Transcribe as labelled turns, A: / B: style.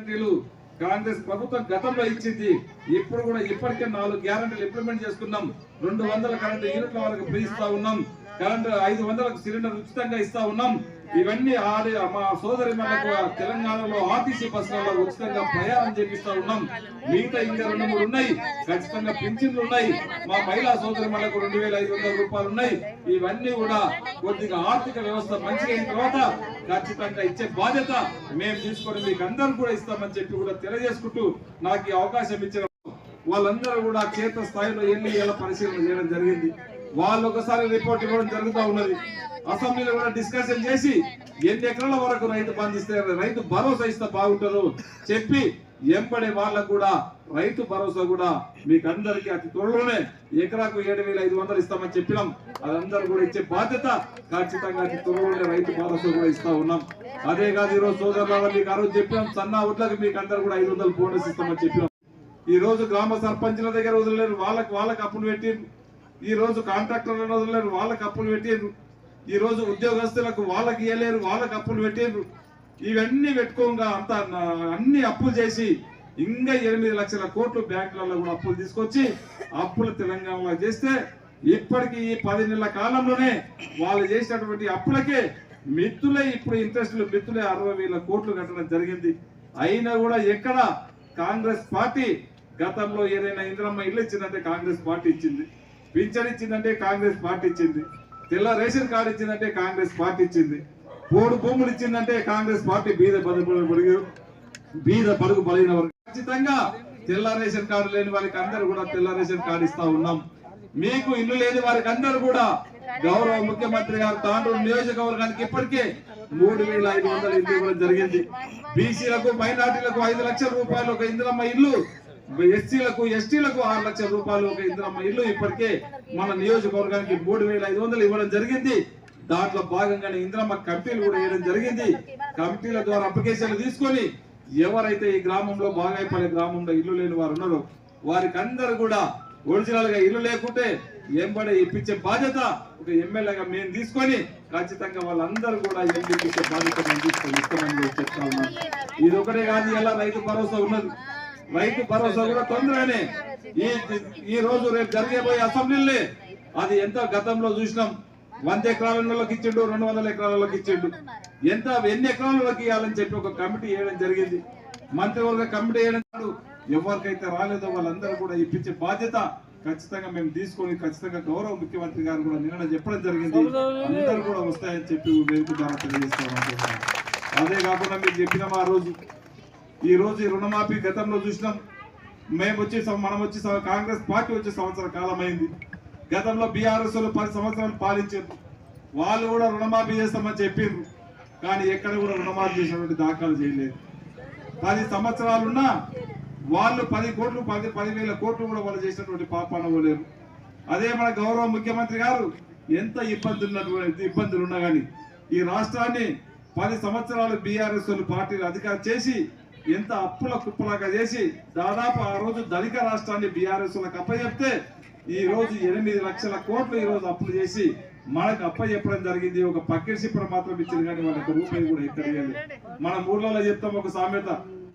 A: గ్యారంటీలు కాంగ్రెస్ ప్రభుత్వం గతంలో ఇచ్చింది. ఇప్పుడు కూడా ఇప్పటికే నాలుగు గ్యారంటీలు ఇంప్లిమెంట్ చేసుకున్నాం. రెండు వందల కరెంట్ యూనిట్ల వరకు పిలుస్తా ఉన్నాం. కరెంటు ఐదు వందలకు సిలిండర్ ఉచితంగా ఇస్తా ఉన్నాం. ఇవన్నీ ఆడి మా సోదరి మనకు తెలంగాణలో ఆర్టీసీ బస్సులలో ఉచితంగా ప్రయాణం చేపిస్తా ఉన్నాం. మిగతా ఇంకా రెండు మూడు ఉన్నాయి. ఖచ్చితంగా పింఛన్లు ఉన్నాయి. మా మహిళా సోదరి మనకు రెండు వేల ఐదు వందల రూపాయలు ఉన్నాయి. ఇవన్నీ కూడా కొద్దిగా ఆర్థిక వ్యవస్థ మంచిగా అయిన తర్వాత ఖచ్చితంగా ఇచ్చే బాధ్యత మేము తీసుకొని మీకు అందరూ కూడా ఇస్తామని చెప్పి కూడా తెలియజేసుకుంటూ నాకు ఈ అవకాశం ఇచ్చిన వాళ్ళందరూ కూడా క్షేత్ర స్థాయిలో వెళ్ళి ఎలా పరిశీలన చేయడం జరిగింది? వాళ్ళు ఒకసారి రిపోర్ట్ ఇవ్వడం జరుగుతూ ఉన్నది. అసెంబ్లీలో కూడా డిస్కషన్ చేసి ఎన్ని ఎకరాల వరకు రైతు బంధిస్తే రైతు భరోసా ఇస్తే బాగుంటారు చెప్పి ఎంబడే వాళ్ళకు కూడా రైతు భరోసా కూడా మీకు అందరికీ అతి త్వరలోనే ఎకరాకు ఏడు వేల ఐదు వందలు ఇస్తామని చెప్పినాం. అదందరూ కూడా ఇచ్చే బాధ్యత ఖచ్చితంగా అతి త్వరలోనే రైతు భరోసా కూడా ఇస్తా ఉన్నాం. అదే కాదు ఈరోజు సోదరుల మీకు ఆ రోజు చెప్పినాం సన్న వడ్లకు మీకు అందరు కూడా ఐదు వందలు బోనస్ ఇస్తామని చెప్పినాం. ఈ రోజు గ్రామ సర్పంచుల దగ్గర వదిలేరు వాళ్ళకి వాళ్ళకి అప్పులు పెట్టి ఈ రోజు కాంట్రాక్టర్లను వదిలేరు వాళ్ళకి అప్పులు పెట్టిండ్రు ఈ రోజు ఉద్యోగస్తులకు వాళ్ళకి ఇవ్వలేరు వాళ్ళకి అప్పులు పెట్టిండ్రు ఇవన్నీ పెట్టుకోగా అంతా అన్ని అప్పులు చేసి ఇంకా ఎనిమిది లక్షల కోట్లు బ్యాంకులలో కూడా అప్పులు తీసుకొచ్చి అప్పులు తెలంగాణలో చేస్తే ఇప్పటికి ఈ పది నెలల కాలంలోనే వాళ్ళు చేసినటువంటి అప్పులకే మిత్తులే ఇప్పుడు ఇంట్రెస్ట్లు మిత్తులే అరవై వేల కోట్లు కట్టడం జరిగింది. అయినా కూడా ఎక్కడ కాంగ్రెస్ పార్టీ గతంలో ఏదైనా ఇంద్రమ్మ ఇల్లు ఇచ్చిందంటే కాంగ్రెస్ పార్టీ ఇచ్చింది. పింఛన్ ఇచ్చిందంటే కాంగ్రెస్ పార్టీ ఇచ్చింది. తెల్ల రేషన్ కార్డు ఇచ్చిందంటే కాంగ్రెస్ పార్టీ ఇచ్చింది. పోడు భూములు ఇచ్చిందంటే కాంగ్రెస్ పార్టీ బీద బతుకు బీద పడుగు బలైన వారు ఖచ్చితంగా తెల్ల రేషన్ కార్డు లేని వారికి అందరూ కూడా తెల్ల రేషన్ కార్డు ఇస్తా ఉన్నాం. మీకు ఇల్లు లేని వారికి అందరూ కూడా గౌరవ ముఖ్యమంత్రి గారు తాండూరు నియోజకవర్గానికి ఇప్పటికే మూడు వేల ఐదు వందల ఇల్లు ఇవ్వడం జరిగింది. బీసీలకు మైనార్టీలకు ఐదు లక్షల రూపాయలు ఒక ఇందిరమ్మ ఇల్లు ఎస్సీలకు ఎస్టీలకు ఆరు లక్షల రూపాయలు ఒక ఇందిరమ్మ ఇల్లు ఇప్పటికే మన నియోజకవర్గానికి మూడు వేల ఐదు వందలు ఇవ్వడం జరిగింది. దాంట్లో భాగంగానే ఇందిరమ్మ కమిటీలు కూడా వేయడం జరిగింది. కమిటీల ద్వారా అప్లికేషన్లు తీసుకొని ఎవరైతే ఈ గ్రామంలో బాగాయపల్లి గ్రామంలో ఇల్లు లేని వారు ఉన్నారో వారికి అందరు కూడా ఒరిజినల్గా ఇల్లు లేకుంటే ఎంబడే ఇప్పించే బాధ్యత ఒక ఎమ్మెల్యేగా మేము తీసుకొని ఖచ్చితంగా వాళ్ళందరూ కూడా ఇల్లు ఇప్పించే బాధ్యత మేము తీసుకొని ఇస్తామని చెప్తా ఉన్నాం. ఇది ఒకటే కాదు ఎలా రైతు భరోసా ఉన్నది. రైతు భరోసా కూడా తొందరగానే ఈ ఈ రోజు రేపు జరగబోయే అసెంబ్లీలే అది ఎంత గతంలో చూసినాం? వంద ఎకరాలలోకి ఇచ్చిండు రెండు వందల ఎకరాలలోకి ఇచ్చిండు. ఎంత ఎన్ని ఎకరాలలోకి ఇవ్వాలని చెప్పి ఒక కమిటీ వేయడం జరిగింది. మంత్రివర్గ కమిటీ వేయడం ఎవరికైతే రాలేదో వాళ్ళందరూ కూడా ఇప్పించే బాధ్యత ఖచ్చితంగా మేము తీసుకొని ఖచ్చితంగా గౌరవ ముఖ్యమంత్రి గారు కూడా నిన్న చెప్పడం జరిగింది. అందరూ కూడా వస్తాయని చెప్పి వేదిక ద్వారా తెలియజేస్తాం అదే కాకుండా మీరు చెప్పినాం ఆ రోజు ఈ రోజు రుణమాఫీ గతంలో చూసినాం. మేము వచ్చి మనం వచ్చి కాంగ్రెస్ పార్టీ వచ్చే సంవత్సర కాలం అయింది గతంలో బీఆర్ఎస్ పది సంవత్సరాలు పాలించారు. వాళ్ళు కూడా రుణమాఫీ చేస్తామని చెప్పిండ్రు కానీ ఎక్కడ కూడా రుణమాఫీ చేసినటువంటి దాఖలు చేయలేదు. పది సంవత్సరాలున్నా వాళ్ళు పది కోట్లు పది పదివేల కోట్లు కూడా వాళ్ళు చేసినటువంటి పాపాన పోలేరు. అదే మన గౌరవ ముఖ్యమంత్రి గారు ఎంత ఇబ్బంది ఉన్నటువంటి ఇబ్బందులు ఉన్నా కానీ ఈ రాష్ట్రాన్ని పది సంవత్సరాలు బీఆర్ఎస్ పార్టీలు అధికారం చేసి ఎంత అప్పుల కుప్పలాగా చేసి దాదాపు ఆ రోజు ధనిక రాష్ట్రాన్ని బీఆర్ఎస్ వాళ్ళకి అప్పచెప్తే ఈ రోజు ఎనిమిది లక్షల కోట్లు ఈ రోజు అప్పులు చేసి మనకు అప్ప చెప్పడం జరిగింది. ఒక పక్కిడి సిప్పర మాత్రం ఇచ్చింది కానీ వాళ్ళకి రూపాయి కూడా ఎక్కడ మన ఊర్లలో చెప్తాం ఒక సామెత.